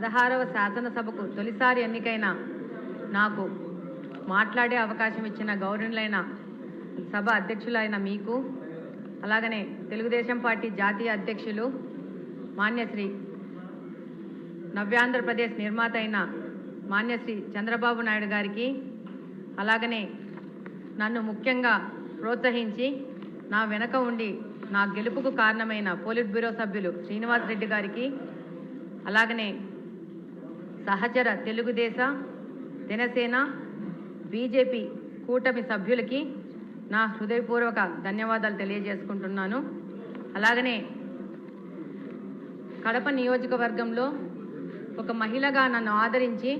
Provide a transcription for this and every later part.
పదహారవ శాసనసభకు తొలిసారి ఎన్నికైన నాకు మాట్లాడే అవకాశం ఇచ్చిన గౌరవులైన సభ అధ్యక్షులైన మీకు అలాగనే తెలుగుదేశం పార్టీ జాతీయ అధ్యక్షులు మాన్యశ్రీ నవ్యాంధ్రప్రదేశ్ నిర్మాత అయిన మాన్యశ్రీ చంద్రబాబు నాయుడు గారికి అలాగనే నన్ను ముఖ్యంగా ప్రోత్సహించి నా వెనక ఉండి నా గెలుపుకు కారణమైన పోలిట్ బ్యూరో సభ్యులు శ్రీనివాస్ రెడ్డి గారికి అలాగనే సహచర తెలుగుదేశ జనసేన బీజేపీ కూటమి సభ్యులకి నా హృదయపూర్వక ధన్యవాదాలు తెలియజేసుకుంటున్నాను. అలాగనే కడప నియోజకవర్గంలో ఒక మహిళగా నన్ను ఆదరించి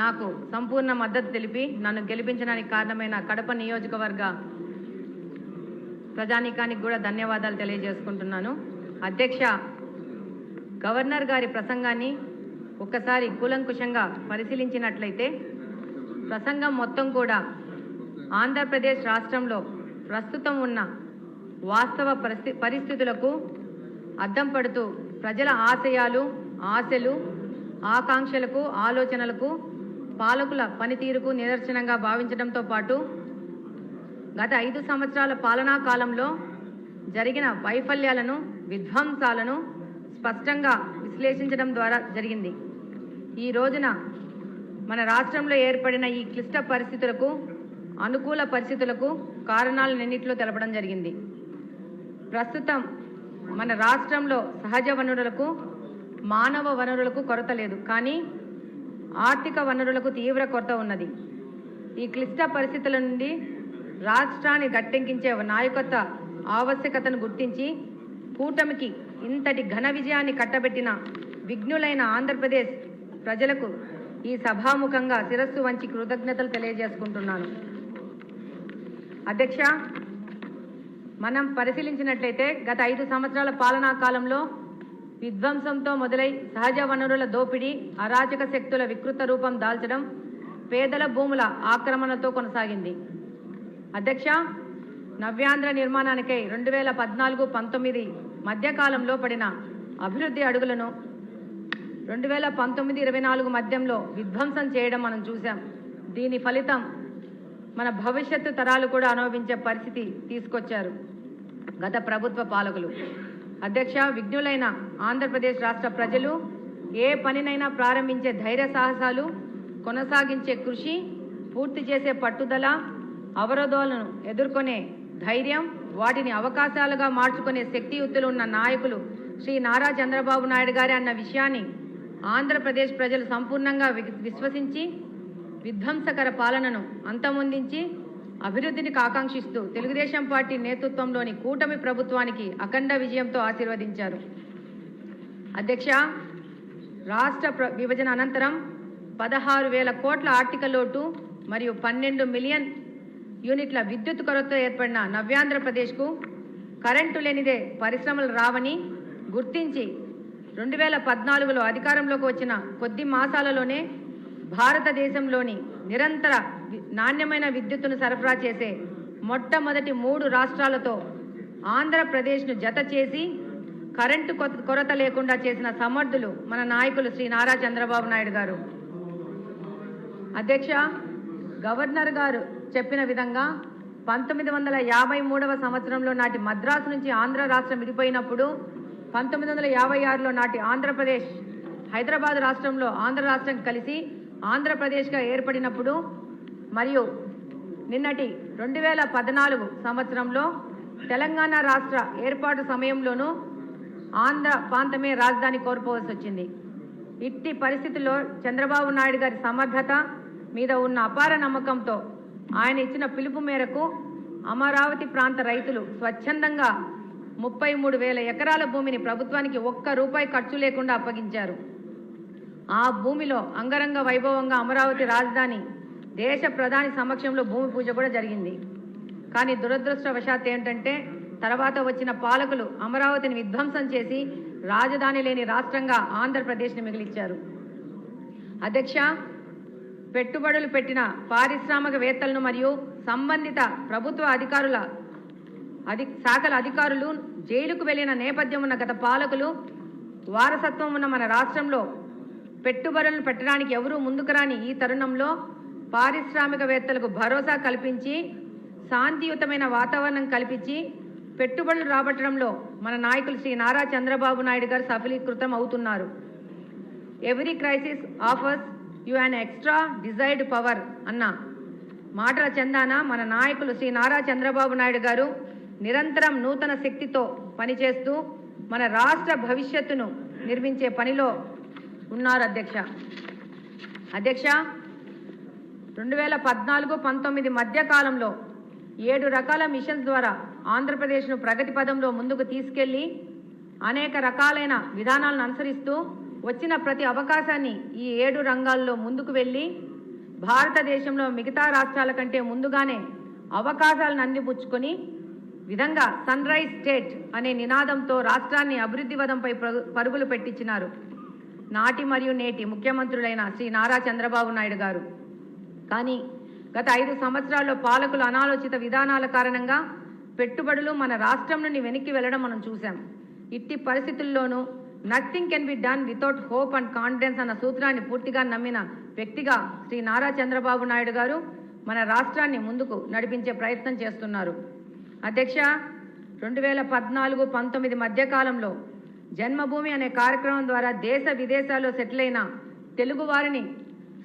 నాకు సంపూర్ణ మద్దతు తెలిపి నన్ను గెలిపించడానికి కారణమైన కడప నియోజకవర్గ ప్రజానీకానికి కూడా ధన్యవాదాలు తెలియజేసుకుంటున్నాను. అధ్యక్ష గవర్నర్ గారి ప్రసంగాన్ని ఒక్కసారి కూలంకుషంగా పరిశీలించినట్లయితే ప్రసంగం మొత్తం కూడా ఆంధ్రప్రదేశ్ రాష్ట్రంలో ప్రస్తుతం ఉన్న వాస్తవ పరిస్థి పరిస్థితులకు అద్దం పడుతూ ప్రజల ఆశయాలు ఆశలు ఆకాంక్షలకు ఆలోచనలకు పాలకుల పనితీరుకు నిదర్శనంగా భావించడంతో పాటు గత ఐదు సంవత్సరాల పాలనా కాలంలో జరిగిన వైఫల్యాలను విధ్వంసాలను స్పష్టంగా విశ్లేషించడం ద్వారా జరిగింది. ఈ రోజున మన రాష్ట్రంలో ఏర్పడిన ఈ క్లిష్ట పరిస్థితులకు అనుకూల పరిస్థితులకు కారణాలన్నింటిలో తెలపడం జరిగింది. ప్రస్తుతం మన రాష్ట్రంలో సహజ వనరులకు మానవ వనరులకు కొరత లేదు. కానీ ఆర్థిక వనరులకు తీవ్ర కొరత ఉన్నది. ఈ క్లిష్ట పరిస్థితుల నుండి రాష్ట్రాన్ని గట్టెంకించే నాయకత్వ ఆవశ్యకతను గుర్తించి కూటమికి ఇంతటి ఘన విజయాన్ని కట్టబెట్టిన విఘ్నులైన ఆంధ్రప్రదేశ్ ప్రజలకు ఈ సభాముఖంగా శిరస్సు వంచి కృతజ్ఞతలు తెలియజేసుకుంటున్నాను. అధ్యక్ష మనం పరిశీలించినట్లయితే గత ఐదు సంవత్సరాల పాలనా కాలంలో విధ్వంసంతో మొదలై సహజ వనరుల దోపిడీ అరాచక శక్తుల వికృత రూపం దాల్చడం పేదల భూముల ఆక్రమణతో కొనసాగింది. అధ్యక్ష నవ్యాంధ్ర నిర్మాణానికై రెండు వేల పద్నాలుగు పంతొమ్మిది మధ్యకాలంలో పడిన అభివృద్ధి అడుగులను రెండు వేల పంతొమ్మిది ఇరవై నాలుగు మధ్యంలో విధ్వంసం చేయడం మనం చూసాం దీని ఫలితం మన భవిష్యత్తు తరాలు కూడా అనుభవించే పరిస్థితి తీసుకొచ్చారు గత ప్రభుత్వ పాలకులు. అధ్యక్ష విఘ్నులైన ఆంధ్రప్రదేశ్ రాష్ట్ర ప్రజలు ఏ పనినైనా ప్రారంభించే ధైర్య సాహసాలు కొనసాగించే కృషి పూర్తి చేసే పట్టుదల అవరోధాలను ఎదుర్కొనే ధైర్యం వాటిని అవకాశాలుగా మార్చుకునే శక్తియుక్తులు ఉన్న నాయకులు శ్రీ నారా చంద్రబాబు నాయుడు గారి అన్న విషయాన్ని ఆంధ్రప్రదేశ్ ప్రజలు సంపూర్ణంగా వి- విశ్వసించి విధ్వంసకర పాలనను అంతమొందించి అభివృద్ధిని ఆకాంక్షిస్తూ తెలుగుదేశం పార్టీ నేతృత్వంలోని కూటమి ప్రభుత్వానికి అఖండ విజయంతో ఆశీర్వదించారు. అధ్యక్ష రాష్ట్ర ప్ర- విభజన అనంతరం పదహారు వేల కోట్ల ఆర్థిక లోటు మరియు పన్నెండు మిలియన్ యూనిట్ల విద్యుత్ కొరత ఏర్పడిన నవ్యాంధ్రప్రదేశ్కు కరెంటు లేనిదే పరిశ్రమలు రావని గుర్తించి రెండు వేల పద్నాలుగులో అధికారంలోకి వచ్చిన కొద్ది మాసాలలోనే భారతదేశంలోని నిరంతర నాణ్యమైన విద్యుత్తును సరఫరా చేసే మొట్టమొదటి మూడు రాష్ట్రాలతో ఆంధ్రప్రదేశ్ను జత చేసి కరెంటు కొరత లేకుండా చేసిన సమర్థులు మన నాయకులు శ్రీ నారా చంద్రబాబు నాయుడు గారు. అధ్యక్ష గవర్నర్ గారు చెప్పిన విధంగా పంతొమ్మిది వందల యాభై మూడవ సంవత్సరంలో నాటి మద్రాసు నుంచి ఆంధ్ర రాష్ట్రం విడిపోయినప్పుడు పంతొమ్మిది వందల యాభై ఆరులో నాటి ఆంధ్రప్రదేశ్ హైదరాబాద్ రాష్ట్రంలో ఆంధ్ర రాష్ట్రం కలిసి ఆంధ్రప్రదేశ్గా ఏర్పడినప్పుడు మరియు నిన్నటి రెండు వేల పద్నాలుగు సంవత్సరంలో తెలంగాణ రాష్ట్ర ఏర్పాటు సమయంలోనూ ఆంధ్ర ప్రాంతమే రాజధాని కోల్పోవలసి వచ్చింది. ఇట్టి పరిస్థితుల్లో చంద్రబాబు నాయుడు గారి సమర్థత మీద ఉన్న అపార నమ్మకంతో ఆయన ఇచ్చిన పిలుపు మేరకు అమరావతి ప్రాంత రైతులు స్వచ్ఛందంగా ముప్పై మూడు వేల ఎకరాల భూమిని ప్రభుత్వానికి ఒక్క రూపాయి ఖర్చు లేకుండా అప్పగించారు. ఆ భూమిలో అంగరంగ వైభవంగా అమరావతి రాజధాని దేశ ప్రధాని సమక్షంలో భూమి పూజ కూడా జరిగింది. కానీ దురదృష్టవశాత్తు ఏంటంటే తర్వాత వచ్చిన పాలకులు అమరావతిని విధ్వంసం చేసి రాజధాని లేని రాష్ట్రంగా ఆంధ్రప్రదేశ్ని మిగిలిచ్చారు. అధ్యక్ష పెట్టుబడులు పెట్టిన పారిశ్రామికవేత్తలను మరియు సంబంధిత ప్రభుత్వ అధికారుల అధి శాఖల అధికారులు జైలుకు వెళ్ళిన నేపథ్యం ఉన్న గత పాలకులు వారసత్వం ఉన్న మన రాష్ట్రంలో పెట్టుబడులను పెట్టడానికి ఎవరూ ముందుకు రాని ఈ తరుణంలో పారిశ్రామికవేత్తలకు భరోసా కల్పించి శాంతియుతమైన వాతావరణం కల్పించి పెట్టుబడులు రాబట్టడంలో మన నాయకులు శ్రీ నారా చంద్రబాబు నాయుడు గారు సఫలీకృతం అవుతున్నారు. Every crisis offers you an extra desired power అన్న మాటల చందాన మన నాయకులు శ్రీ నారా చంద్రబాబు నాయుడు గారు నిరంతరం నూతన శక్తితో పనిచేస్తూ మన రాష్ట్ర భవిష్యత్తును నిర్మించే పనిలో ఉన్నారు అధ్యక్ష. అధ్యక్ష రెండు వేల పద్నాలుగు పంతొమ్మిది మధ్య కాలంలో ఏడు రకాల మిషన్స్ ద్వారా ఆంధ్రప్రదేశ్ను ప్రగతి పదంలో ముందుకు తీసుకెళ్ళి అనేక రకాలైన విధానాలను అనుసరిస్తూ వచ్చిన ప్రతి అవకాశాన్ని ఈ ఏడు రంగాల్లో ముందుకు వెళ్ళి భారతదేశంలో మిగతా రాష్ట్రాల కంటే ముందుగానే అవకాశాలను అందిపుచ్చుకొని విధంగా సన్ రైజ్ స్టేట్ అనే నినాదంతో రాష్ట్రాన్ని అభివృద్ధి వదంపై పరుగులు పెట్టించినారు. నాటి మరియు నేటి ముఖ్యమంత్రులైన శ్రీ నారా చంద్రబాబు నాయుడు గారు. కానీ గత ఐదు సంవత్సరాల్లో పాలకుల అనాలోచిత విధానాల కారణంగా పెట్టుబడులు మన రాష్ట్రం నుండి వెనక్కి వెళ్ళడం మనం చూసాం ఇట్టి పరిస్థితుల్లోనూ nothing can be done without hope and confidence అన్న సూత్రాన్ని పూర్తిగా నమ్మిన వ్యక్తిగా శ్రీ నారా చంద్రబాబు నాయుడు గారు మన రాష్ట్రాన్ని ముందుకు నడిపించే ప్రయత్నం చేస్తున్నారు. అధ్యక్ష రెండు వేల పద్నాలుగు పంతొమ్మిది మధ్యకాలంలో జన్మభూమి అనే కార్యక్రమం ద్వారా దేశ విదేశాల్లో సెటిల్ అయిన తెలుగువారిని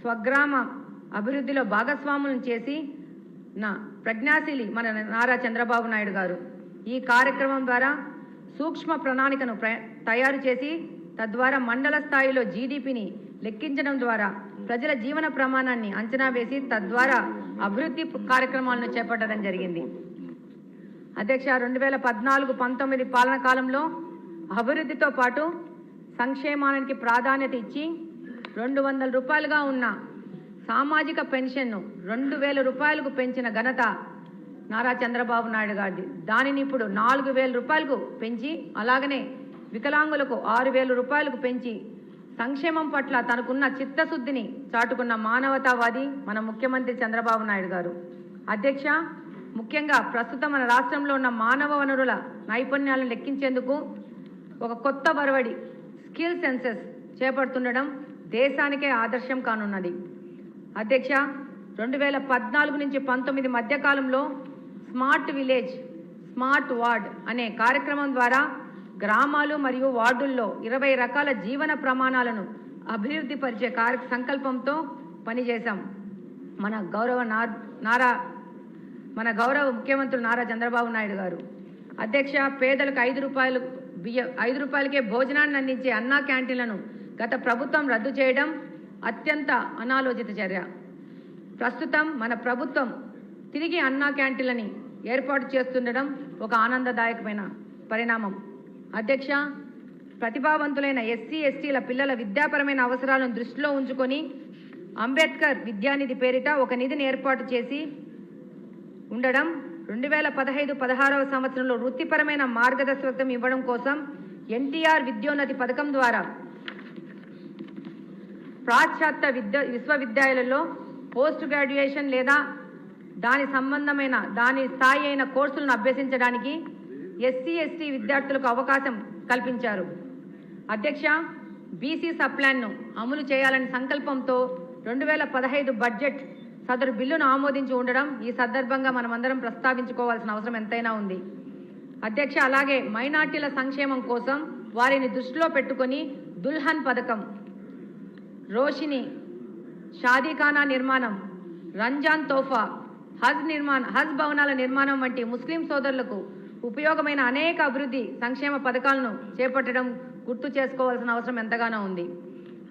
స్వగ్రామ అభివృద్ధిలో భాగస్వాములను చేసి నా ప్రజ్ఞాశీలి మన నారా చంద్రబాబు నాయుడు గారు. ఈ కార్యక్రమం ద్వారా సూక్ష్మ ప్రణాళికను తయారు చేసి తద్వారా మండల స్థాయిలో జీడిపిని లెక్కించడం ద్వారా ప్రజల జీవన ప్రమాణాన్ని అంచనా వేసి తద్వారా అభివృద్ధి కార్యక్రమాలను చేపట్టడం జరిగింది. అధ్యక్ష రెండు వేల పద్నాలుగు పంతొమ్మిది పాలన కాలంలో అభివృద్ధితో పాటు సంక్షేమానికి ప్రాధాన్యత ఇచ్చి రెండు వందల రూపాయలుగా ఉన్న సామాజిక పెన్షన్ను రెండు వేల రూపాయలకు పెంచిన ఘనత నారా చంద్రబాబు నాయుడు గారిది. దానిని ఇప్పుడు నాలుగు వేల రూపాయలకు పెంచి అలాగనే వికలాంగులకు ఆరు వేల రూపాయలకు పెంచి సంక్షేమం పట్ల తనకున్న చిత్తశుద్ధిని చాటుకున్న మానవతావాది మన ముఖ్యమంత్రి చంద్రబాబు నాయుడు గారు. అధ్యక్ష ముఖ్యంగా ప్రస్తుతం మన రాష్ట్రంలో ఉన్న మానవ వనరుల నైపుణ్యాలను లెక్కించేందుకు ఒక కొత్త వరవడి స్కిల్ సెన్సెస్ చేపడుతుండడం దేశానికే ఆదర్శం కానున్నది. అధ్యక్ష రెండు వేల పద్నాలుగు నుంచి పంతొమ్మిది మధ్యకాలంలో స్మార్ట్ విలేజ్ స్మార్ట్ వార్డ్ అనే కార్యక్రమం ద్వారా గ్రామాలు మరియు వార్డుల్లో ఇరవై రకాల జీవన ప్రమాణాలను అభివృద్ధి పరిచే కార్య సంకల్పంతో పనిచేశాం. మన గౌరవ నారా మన గౌరవ ముఖ్యమంత్రి నారా చంద్రబాబు నాయుడు గారు. అధ్యక్ష పేదలకు ఐదు రూపాయలు బియ్య ఐదు రూపాయలకే భోజనాన్ని అందించే అన్నా క్యాంటీన్లను గత ప్రభుత్వం రద్దు చేయడం అత్యంత అనాలోచిత చర్య. ప్రస్తుతం మన ప్రభుత్వం తిరిగి అన్నా క్యాంటీన్లని ఏర్పాటు చేస్తుండడం ఒక ఆనందదాయకమైన పరిణామం. అధ్యక్ష ప్రతిభావంతులైన ఎస్సీ ఎస్టీల పిల్లల విద్యాపరమైన అవసరాలను దృష్టిలో ఉంచుకొని అంబేద్కర్ విద్యానిధి పేరిట ఒక నిధిని ఏర్పాటు చేసి ఉండడం రెండు వేల పదహైదు పదహారవ సంవత్సరంలో వృత్తిపరమైన మార్గదర్శకత్వం ఇవ్వడం కోసం ఎన్టీఆర్ విద్యోన్నతి పథకం ద్వారా పాశ్చాత్య విద్య విశ్వవిద్యాలయాలలో పోస్ట్ గ్రాడ్యుయేషన్ లేదా దాని సంబంధమైన దాని స్థాయి అయిన కోర్సులను అభ్యసించడానికి ఎస్సీ ఎస్టీ విద్యార్థులకు అవకాశం కల్పించారు. అధ్యక్ష బీసీ సప్లాన్ను అమలు చేయాలని సంకల్పంతో రెండు వేల పదహైదు బడ్జెట్ సదరు బిల్లును ఆమోదించి ఉండడం ఈ సందర్భంగా మనమందరం ప్రస్తావించుకోవాల్సిన అవసరం ఎంతైనా ఉంది. అధ్యక్ష అలాగే మైనార్టీల సంక్షేమం కోసం వారిని దృష్టిలో పెట్టుకొని దుల్హన్ పథకం రోషిని షాదీఖానా నిర్మాణం రంజాన్ తోఫా హజ్ నిర్మాణ హజ్ భవనాల నిర్మాణం వంటి ముస్లిం సోదరులకు ఉపయోగమైన అనేక అభివృద్ధి సంక్షేమ పథకాలను చేపట్టడం గుర్తు చేసుకోవాల్సిన అవసరం ఎంతగానో ఉంది.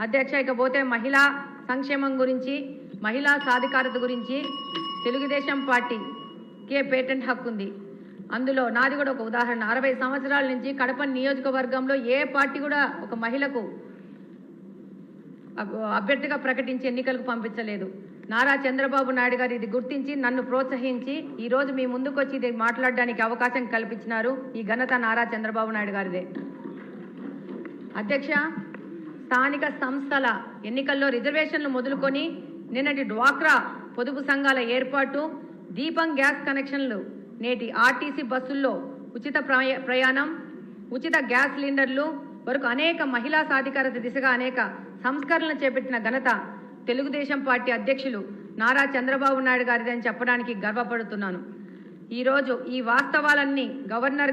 అధ్యక్ష ఇకపోతే మహిళా సంక్షేమం గురించి మహిళా సాధికారత గురించి తెలుగుదేశం పార్టీకే పేటెంట్ హక్కు ఉంది. అందులో నాది కూడా ఒక ఉదాహరణ. అరవై సంవత్సరాల నుంచి కడప నియోజకవర్గంలో ఏ పార్టీ కూడా ఒక మహిళకు అభ్యర్థిగా ప్రకటించి ఎన్నికలకు పంపించలేదు. నారా చంద్రబాబు నాయుడు గారు ఇది గుర్తించి నన్ను ప్రోత్సహించి ఈరోజు మీ ముందుకు వచ్చి ఇది మాట్లాడడానికి అవకాశం కల్పించినారు ఈ ఘనత నారా చంద్రబాబు నాయుడు గారిదే. అధ్యక్ష స్థానిక సంస్థల ఎన్నికల్లో రిజర్వేషన్లు మొదలుకొని నిన్నటి డ్వాక్రా పొదుపు సంఘాల ఏర్పాటు దీపం గ్యాస్ కనెక్షన్లు నేటి ఆర్టీసీ బస్సుల్లో ఉచిత ప్రయాణం ఉచిత గ్యాస్ సిలిండర్లు వరకు అనేక మహిళా సాధికారత దిశగా అనేక సంస్కరణలు చేపట్టిన ఘనత తెలుగుదేశం పార్టీ అధ్యక్షులు నారా చంద్రబాబు నాయుడు గారిదని చెప్పడానికి గర్వపడుతున్నాను. ఈరోజు ఈ వాస్తవాలన్నీ గవర్నర్